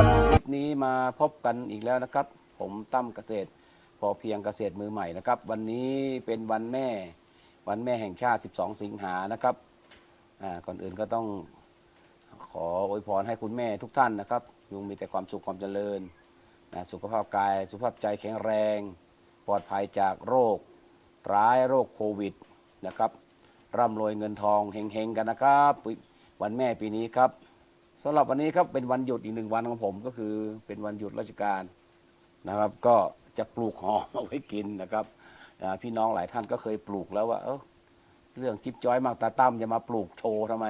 ครับคลิปนี้มาพบกันอีกแล้วนะครับ ผมตั้มเกษตร พอเพียงเกษตรมือใหม่นะครับ วันนี้เป็นวันแม่ วันแม่แห่งชาติ 12 สิงหานะครับก่อนอื่นก็ต้องขออวยพรให้คุณแม่ทุกท่านนะครับยุงมีแต่ความสุขความเจริญนะสุขภาพกายสุขภาพใจแข็งแรง ปลอดภัยจากโรค ร้ายโรคโควิดนะครับร่ำรวยเงินทองเฮงๆกันนะครับ วันแม่ปีนี้ครับ สำหรับวันนี้ครับเป็นวันหยุดอีกหนึ่งวันของผมก็คือเป็นวันหยุดราชการนะครับ ก็จะปลูกหอมเอาไว้กินนะครับพี่น้องหลายท่านก็เคยปลูกแล้วว่าเออเรื่องจิ๊บจ้อยมากตาตั้มจะมาปลูกโชว์ทำไม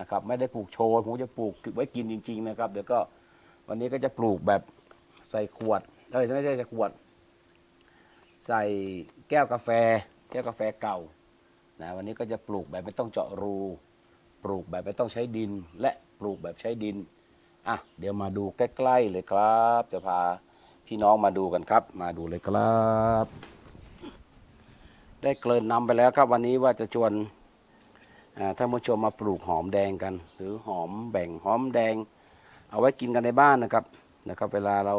นะครับไม่ได้ปลูกโชว์ผมจะปลูกไว้กินจริง ๆ นะครับ เดี๋ยวก็วันนี้ก็จะปลูกแบบใส่ขวดเอ้ยไม่ใช่ใส่ขวด ใส่แก้วกาแฟ แก้วกาแฟเก่านะวันนี้ก็จะปลูกแบบไม่ต้องเจาะรู ปลูกแบบไม่ต้องใช้ดินและ ปลูกแบบใช้ดินอะเดี๋ยวมาดูใกล้ๆเลยครับ จะพาพี่น้องมาดูกันครับ มาดูเลยครับ ได้เกริ่นนำไปแล้วครับวันนี้ว่าจะชวนท่านผู้ชมมาปลูกหอมแดงกัน หรือหอมแบ่งหอมแดง เอาไว้กินกันในบ้านนะครับนะครับ เวลาเรา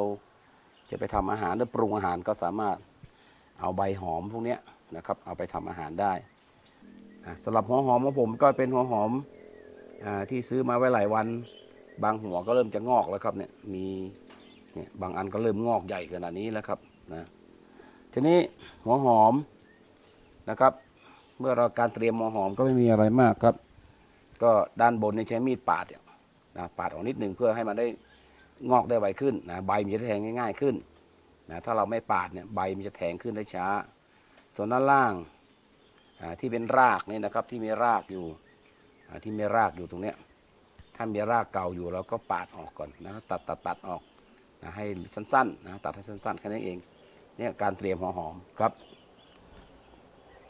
จะไปทำอาหารหรือปรุงอาหารก็สามารถเอาใบหอมพวกนี้นะครับ เอาไปทำอาหารได้สำหรับหัวหอมของผมก็เป็นหัวหอม ที่ซื้อมาไว้หลายวัน บางหัวก็เริ่มจะงอกแล้วครับเนี่ยมีเนี่ยบางอันก็เริ่มงอกใหญ่ขนาดนี้แล้วครับนะทีนี้หัวหอมนะครับ เมื่อเราการเตรียมหัวหอมก็ไม่มีอะไรมากครับ ก็ด้านบนนี่ใช้มีดปาดเนี่ยนะปาดออกนิดหนึ่งเพื่อให้มันได้งอกได้ไวขึ้นนะใบมันจะแทงง่ายๆขึ้นนะถ้าเราไม่ปาดเนี่ยใบมันจะแทงขึ้นได้ช้า ส่วนด้านล่างที่เป็นรากเนี่ยนะครับที่มีรากอยู่ ที่มีรากอยู่ตรงเนี้ยถ้ามีรากเก่าอยู่เราก็ปาดออกก่อนนะตัดตัดตัดออกนะให้สั้นๆนะตัดให้สั้นๆแค่นั้นเองเนี่ยการเตรียมหัวหอมครับ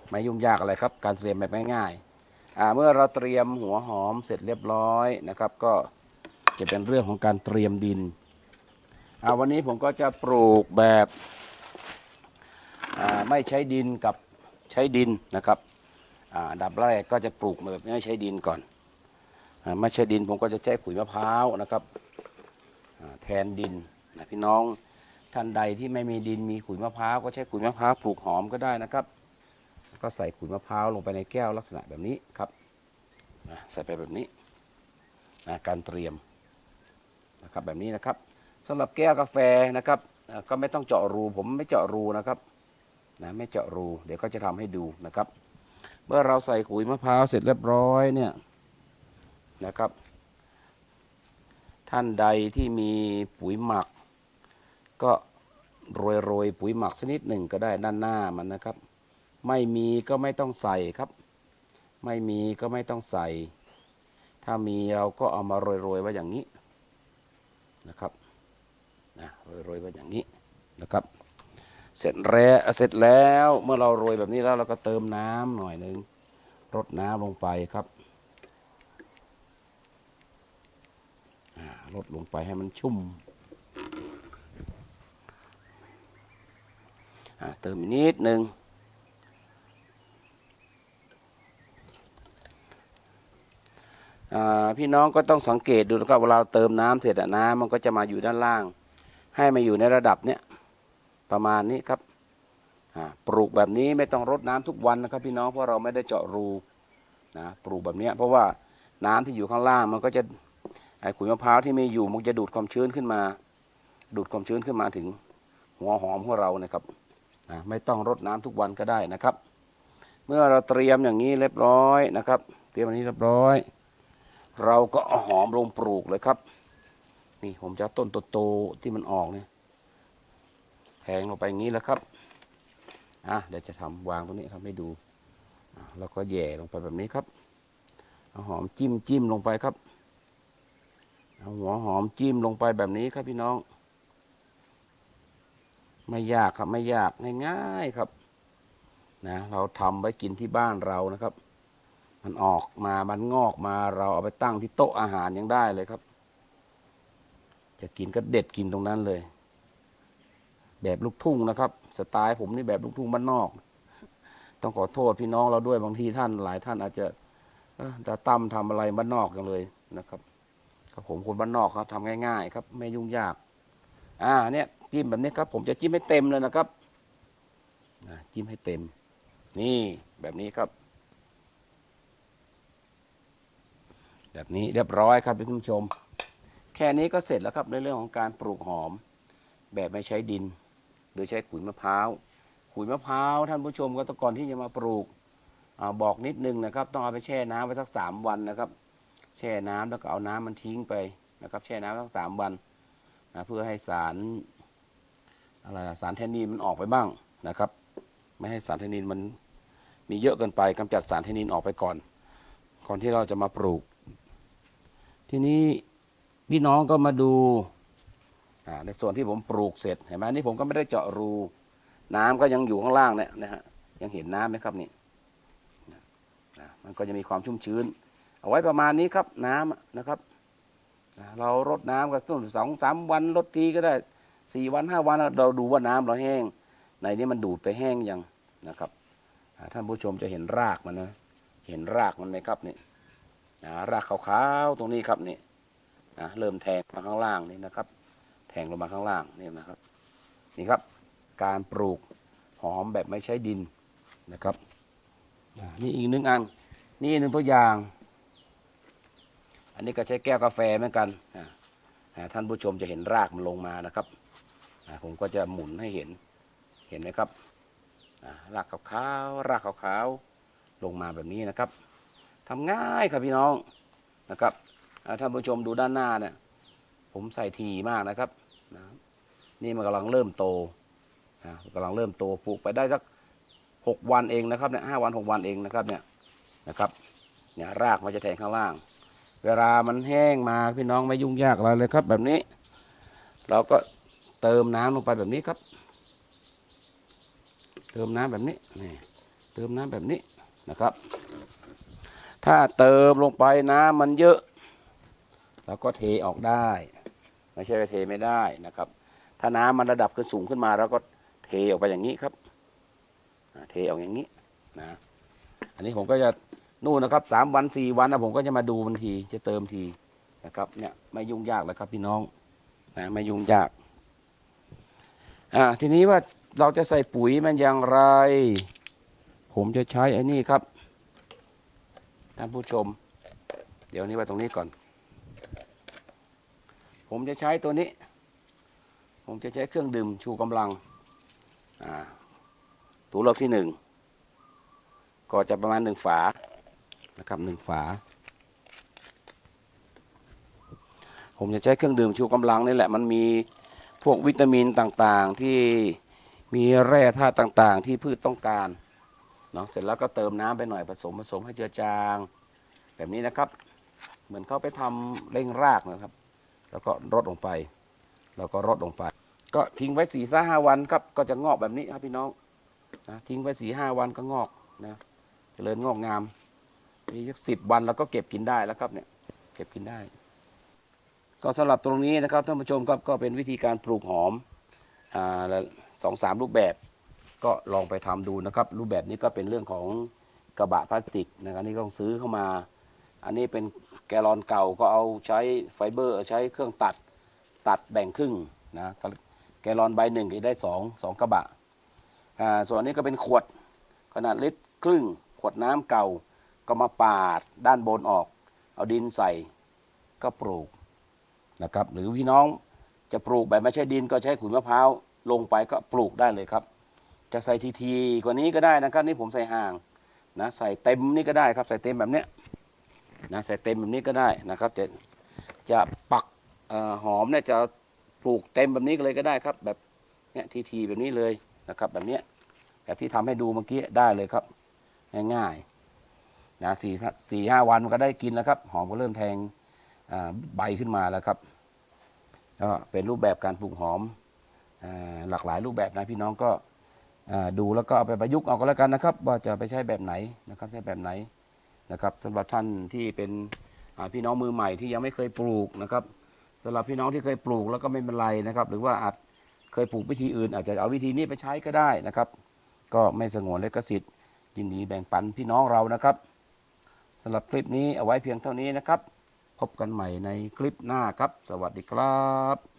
ไม่ยุ่งยากอะไรครับ การเตรียมแบบง่ายๆอ่าเมื่อเราเตรียมหัวหอมเสร็จเรียบร้อยนะครับ ก็จะเป็นเรื่องของการเตรียมดินวันนี้ผมก็จะปลูกแบบไม่ใช้ดินกับใช้ดินนะครับ อ่าอันดับแรกก็จะปลูกแบบไม่ใช้ดินก่อนอไม่ใช้ดินผมก็จะใช้ขุยมะพร้าวนะครับแทนดินนะพี่น้องท่านใดที่ไม่มีดินมีขุยมะพร้าวก็ใช้ขุยมะพร้าวปลูกหอมก็ได้นะครับ ก็ใส่ขุยมะพร้าวลงไปในแก้วลักษณะแบบนี้ครับใส่ไปแบบนี้นะการเตรียมนะครับแบบนี้นะครับสำหรับแก้วกาแฟนะครับก็ไม่ต้องเจาะรูผมไม่เจาะรูนะครับนะไม่เจาะรูเดี๋ยวก็จะทำให้ดูนะครับ เมื่อเราใส่ขุยมะพร้าวเสร็จเรียบร้อยเนี่ยนะครับ ท่านใดที่มีปุ๋ยหมัก ก็โรยโรยปุ๋ยหมักสักนิดหนึ่งก็ได้ด้านหน้ามันนะครับ ไม่มีก็ไม่ต้องใส่ครับ ไม่มีก็ไม่ต้องใส่ ถ้ามีเราก็เอามาโรยโรยไว้อย่างนี้นะครับนะโรยโรยไว้อย่างนี้นะครับ เสร็จแล้วเสร็จแล้วเมื่อเราโรยแบบนี้แล้วเราก็เติมน้ำหน่อยหนึ่งรดน้ำลงไปครับรดลงไปให้มันชุ่มเติมนิดหนึ่งพี่น้องก็ต้องสังเกตดูนะครับเวลาเติมน้ำเสร็จอะน้ำมันก็จะมาอยู่ด้านล่าง ให้มาอยู่ในระดับเนี้ย ประมาณนี้ครับปลูกแบบนี้ไม่ต้องรดน้ำทุกวันนะครับ พี่น้องเพราะเราไม่ได้เจาะรูนะปลูกแบบนี้เพราะว่าน้ำที่อยู่ข้างล่างมันก็จะไอ้ขุยมะพร้าวที่มีอยู่มันจะดูดความชื้นขึ้นมา ดูดความชื้นขึ้นมาถึงหัวหอมของเรานะครับไม่ต้องรดน้ำทุกวันก็ได้นะครับ เมื่อเราเตรียมอย่างนี้เรียบร้อยนะครับ เตรียมอันนี้เรียบร้อย เราก็หอมลงปลูกเลยครับ นี่ผมจะต้นโตๆที่มันออกเนี่ย แทงลงไปอย่างนี้แล้วครับอะเดี๋ยวจะทำวางตรงนี้ทำให้ดูแล้วก็แหย่ลงไปแบบนี้ครับเอาหอมจิ้มจิ้มลงไปครับเอาหัวหอมจิ้มลงไปแบบนี้ครับพี่น้อง ไม่ยากครับไม่ยากง่ายๆครับนะเราทำไว้กินที่บ้านเรานะครับ มันออกมามันงอกมาเราเอาไปตั้งที่โต๊ะอาหารยังได้เลยครับ จะกินก็เด็ดกินตรงนั้นเลย แบบลูกทุ่งนะครับ สไตล์ผมนี่แบบลูกทุ่งบ้านนอก ต้องขอโทษพี่น้องเราด้วยบางทีท่านหลายท่านอาจจะตาตั้มทำอะไรบ้านนอกกันเลยนะครับครับผมคนบ้านนอกครับทำง่าย ๆ ครับ ไม่ยุ่งยาก อ่าเนี่ยจิ้มแบบนี้ครับ ผมจะจิ้มให้เต็มเลยนะครับจิ้มให้เต็ม นี่แบบนี้ครับ แบบนี้เรียบร้อยครับท่านผู้ชม แค่นี้ก็เสร็จแล้วครับในเรื่องของการปลูกหอม แบบไม่ใช้ดิน โดยใช้ขุยมะพร้าวขุยมะพร้าวท่านผู้ชมก็ต้องก่อนที่จะมาปลูกอบอกนิดนึงนะครับ ต้องเอาไปแช่น้ำไว้สักสามวันนะครับ แช่น้ำแล้วก็เอาน้ำมันทิ้งไปนะครับ แช่น้ำสักสามวันนะเพื่อให้สารอะไรสารแทนนีนมันออกไปบ้างนะครับ ไม่ให้สารแทนนีนมันมีเยอะเกินไปกำจัดสารแทนนีนออกไปก่อน ก่อนที่เราจะมาปลูก ทีนี้พี่น้องก็มาดู ในส่วนที่ผมปลูกเสร็จเห็นไหมนี่ผมก็ไม่ได้เจาะรูน้ำก็ยังอยู่ข้างล่างเนี่ยนะฮะยังเห็นน้ำไหมครับนี่มันก็จะมีความชุ่มชื้น เอาไว้ประมาณนี้ครับน้ำอะนะครับเรารดน้ำกันต้นสองสามวันรดทีก็ได้สี่วันห้าวันเราดูว่าน้ำเราแห้ง ในนี้มันดูดไปแห้งยังนะครับท่านผู้ชมจะเห็นรากมันนะเห็นรากมันไหมครับนี่รากขาวๆตรงนี้ครับนี่เริ่มแทงมาข้างล่างนี่นะครับ แทงลงมาข้างล่างนี่นะครับนี่ครับ การปลูกหอมแบบไม่ใช้ดินนะครับนี่อีกหนึ่งอัน นี่หนึ่งตัวอย่าง อันนี้ก็ใช้แก้วกาแฟเหมือนกันท่านผู้ชมจะเห็นรากมันลงมานะครับผมก็จะหมุนให้เห็นเห็นไหมครับอ่ารากขาวๆรากขาวๆลงมาแบบนี้นะครับทำง่ายครับพี่น้องนะครับท่านผู้ชมดูด้านหน้าเนี่ย ผมใส่ทีมากนะครับนะนี่มันกำลังเริ่มโตนะกำลังเริ่มโตปลูกไปได้สักหกวันเองนะครับเนี่ยห้าวันหกวันเองนะครับเนี่ยนะครับเนี่ยรากมันจะแทงข้างล่าง เวลามันแห้งมาพี่น้องไม่ยุ่งยากอะไรเลยครับ แบบนี้ เราก็เติมน้ำลงไปแบบนี้ครับ เติมน้ำแบบนี้นี่เติมน้ำแบบนี้นะครับ ถ้าเติมลงไปน้ำมันเยอะ เราก็เทออกได้ ไม่ใช่ว่าเทไม่ได้นะครับ ถ้าน้ำมันระดับขึ้นสูงขึ้นมาเราก็เทออกไปอย่างนี้ครับเทออกอย่างนี้นะอันนี้ผมก็จะนู่นนะครับสามวันสี่วันนะผมก็จะมาดูมันทีจะเติมทีนะครับเนี่ยไม่ยุ่งยากแล้วครับพี่น้องนะไม่ยุ่งยากอ่าทีนี้ว่าเราจะใส่ปุ๋ยมันอย่างไร ผมจะใช้ไอ้นี่ครับท่านผู้ชม เดี๋ยวนี้ไว้ตรงนี้ก่อน ผมจะใช้ตัวนี้ ผมจะใช้เครื่องดื่มชูกำลังตัวเลือกที่หนึ่งก็จะประมาณหนึ่งฝานะครับหนึ่งฝา ผมจะใช้เครื่องดื่มชูกำลังนี่แหละมันมีพวกวิตามินต่างๆที่มีแร่ธาตุต่างๆ ที่พืชต้องการเนาะเสร็จแล้วก็เติมน้ำไปหน่อยผสมผสมให้เจือจาง แบบนี้นะครับ เหมือนเขาไปทำเร่งรากนะครับ แล้วก็รดลงไป แล้วก็รดลงไป ก็ทิ้งไว้สี่สห้าวันครับก็จะงอกแบบนี้ครับพี่น้องนะทิ้งไว้สี่ห้าวันก็งอกนะเจริญงอกงามมีสักสิบวันแล้วก็เก็บกินได้แล้วครับเนี่ยเก็บกินได้ ก็สำหรับตรงนี้นะครับท่านผู้ชมครับก็เป็นวิธีการปลูกหอมอ่าสองสามรูปแบบก็ลองไปทำดูนะครับ รูปแบบนี้ก็เป็นเรื่องของกระบะพลาสติกนะครับนี่ต้องซื้อเข้ามา อันนี้เป็นแกลลอนเก่าก็เอาใช้ไฟเบอร์ใช้เครื่องตัดตัดแบ่งครึ่งนะแกลลอนใบหนึ่งก็ได้สองสองกระบะอ่าส่วนนี้ก็เป็นขวดขนาดลิตรครึ่ง ขวดน้ำเก่าก็มาปาดด้านบนออก เอาดินใส่ก็ปลูกนะครับ หรือพี่น้องจะปลูกแบบไม่ใช่ดินก็ใช้ขุยมะพร้าวลงไปก็ปลูกได้เลยครับ จะใส่ทีทีๆกว่านี้ก็ได้นะครับนี่ผมใส่ห่างนะใส่เต็มนี่ก็ได้ครับใส่เต็มแบบเนี้ย นะใส่เต็มแบบนี้ก็ได้นะครับ จะจะปักอหอมเนี่ยจะปลูกเต็มแบบนี้เลยก็ได้ครับ แบบเนี้ยทีๆแบบนี้เลยนะครับ แบบเนี้ยแบบที่ทำให้ดูเมื่อกี้ได้เลยครับ ง่ายๆนะสี่สี่ห้าวันมันก็ได้กินแล้วครับ หอมก็เริ่มแทงใบขึ้นมาแล้วครับก็เป็นรูปแบบการปลูกหอมอหลากหลายรูปแบบนะพี่น้องก็ดูแล้วก็เอาไปประยุกต์เอาก็แล้วกันนะครับ ว่าจะไปใช้แบบไหนนะครับ ใช้แบบไหน นะครับสำหรับท่านที่เป็นพี่น้องมือใหม่ที่ยังไม่เคยปลูกนะครับสำหรับพี่น้องที่เคยปลูกแล้วก็ไม่เป็นไรนะครับ หรือว่าอาจเคยปลูกวิธีอื่น อาจจะเอาวิธีนี้ไปใช้ก็ได้นะครับ ก็ไม่สงวนเลขสิทธิ์ยินดีแบ่งปันพี่น้องเรานะครับสำหรับคลิปนี้เอาไว้เพียงเท่านี้นะครับ พบกันใหม่ในคลิปหน้าครับ สวัสดีครับ